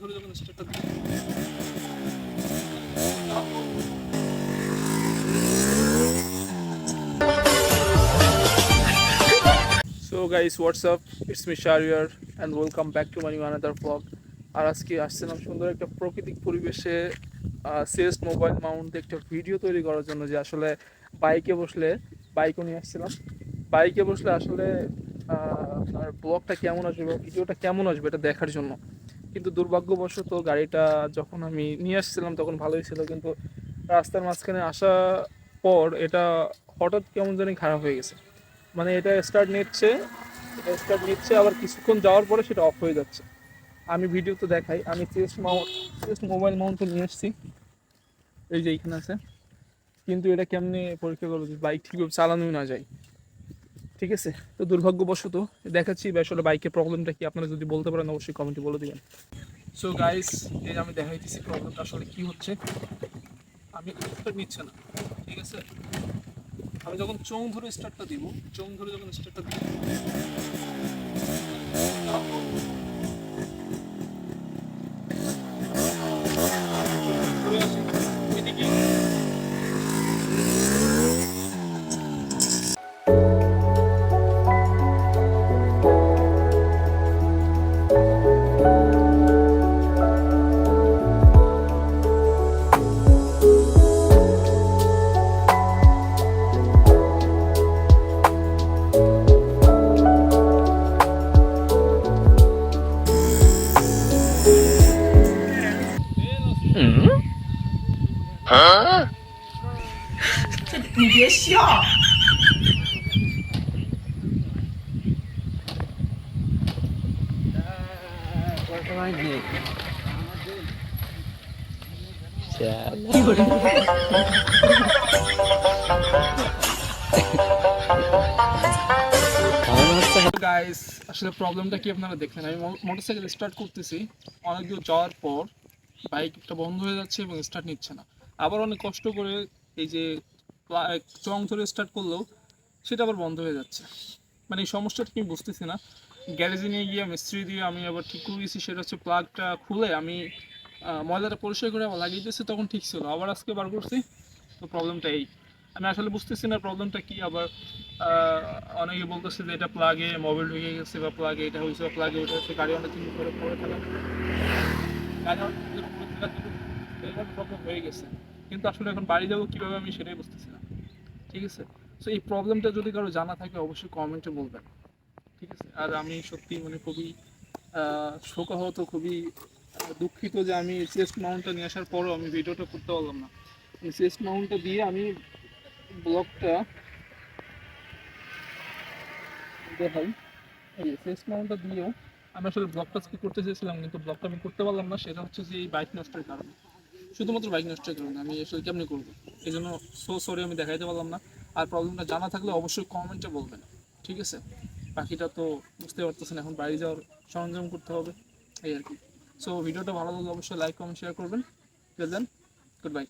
ধরে যখন স্টার্টটা so guys what's up it's me Shariar and welcome back to my another blog আর আজকে আসছিলাম সুন্দর একটা প্রাকৃতিক পরিবেশে সেস্ট মোবাইল মাউন্ট একটা ভিডিও তৈরি করার জন্য যে আসলে বাইকে বসলে বাইকও নিয়ে আসছিলাম। বাইকে বসলে আসলে আপনার ব্লগটা কেমন আসবে ভিডিওটা কেমন আসবে এটা দেখার জন্য। কিন্তু দুর্ভাগ্যবশত গাড়িটা যখন আমি নিয়ে আসছিলাম তখন ভালোই ছিল, কিন্তু রাস্তার মাঝখানে আসা পর এটা হঠাৎ কেমন জানি খারাপ হয়ে গেছে। মানে এটা স্টার্ট নিচ্ছে, এটা স্টার্ট নিচ্ছে, আবার কিছুক্ষণ যাওয়ার পরে সেটা অফ হয়ে যাচ্ছে। আমি ভিডিও তো দেখাই, আমি চেস্ট মাউন্ট মোবাইল মাউন্ট নিয়ে এসেছি এই যে এইখানে আছে। কিন্তু এটা কেমনি পরীক্ষা করব? বাইক ঠিকভাবে চালানোই না যায়। ঠিক আছে? তো দুর্ভাগ্যবশত দেখাচ্ছি আসলে বাইকের প্রবলেমটা কি? আপনারা যদি বলতে পারেন, অবশ্যই কমেন্টে বলে দিবেন। সো গাইস এই আমি দেখাইতেছি প্রবলেমটা আসলে কি হচ্ছে? আমি স্টার্ট নিচ্ছে না, ঠিক আছে? আমি যখন চং ধরে স্টার্টটা দিব চোং ধরে যখন স্টার্টটা দিব এ না, 你别笑。 গাইস আসলে প্রবলেমটা কি আপনারা দেখলেন আমি মোটরসাইকেল স্টার্ট করতেছি অনেক দূর যাওয়ার পর বাইকটা বন্ধ হয়ে যাচ্ছে এবং স্টার্ট নিচ্ছে না। আবার অনেক কষ্ট করে এই যে চং ধরে স্টার্ট করলেও সেটা আবার বন্ধ হয়ে যাচ্ছে। মানে এই সমস্যাটা কি বুঝতেছি না। গ্যারেজে নিয়ে গিয়ে মিস্ত্রি দিয়ে আমি আবার ঠিক করে দিয়েছি সেটা হচ্ছে প্লাগটা খুলে আমি ময়লাটা পরিষ্কার করে আবার লাগিয়ে দিয়েছি তখন ঠিক ছিল। আবার আজকে বার করছি, তো প্রবলেমটা এই। আমি আসলে বুঝতেছি না প্রবলেমটা কি, আবার অনেকে বলতেছে যে এটা প্লাগে মোবাইল ঢুকে গেছে বা প্লাগে এটা হয়েছে বা প্লাগে ওটা হচ্ছে গাড়ি অনেক ধরে পড়ে থাকা। গাড়ি অনেক দিন ধরে পড়ে থাকার জন্য এরকম প্রবলেম হয়ে গেছে। কিন্তু আসলে এখন বাড়ি যাব কীভাবে আমি সেটাই বুঝতেছি না। ঠিক আছে? সো এই প্রবলেমটা যদি কারও জানা থাকে, অবশ্যই কমেন্টে বলবেন। ঠিক আছে? আর আমি সত্যি মানে খুবই শোকাহত, খুবই দুঃখিত যে আমি চেস্ট মাউন্টটা নিয়ে আসার পরও আমি ভিডিওটা করতে পারলাম না। চেস্ট মাউন্টটা দিয়ে আমি ব্লগটা দেখাই। এই চেস্ট মাউন্টটা দিয়েও আমি আসলে ব্লগটা করতে চেয়েছিলাম, কিন্তু ব্লগটা আমি করতে পারলাম না। সেটা হচ্ছে যে এই বাইক নষ্টের কারণে। শুধুমাত্র বাইক নষ্টের কারণে আমি আসলে কেমনি করব? এই জন্য সো সরি আমি দেখাইতে পারলাম না। আর প্রবলেমটা জানা থাকলে অবশ্যই কমেন্টে বলবেন, ঠিক আছে? বাকিটা তো বুঝতে পারতেছেন, এখন বাইরে যাওয়ার সরঞ্জাম করতে হবে, এই আর কি। সো ভিডিওটা ভালো লাগলে অবশ্যই লাইক কমেন্ট শেয়ার করবেন। Present goodbye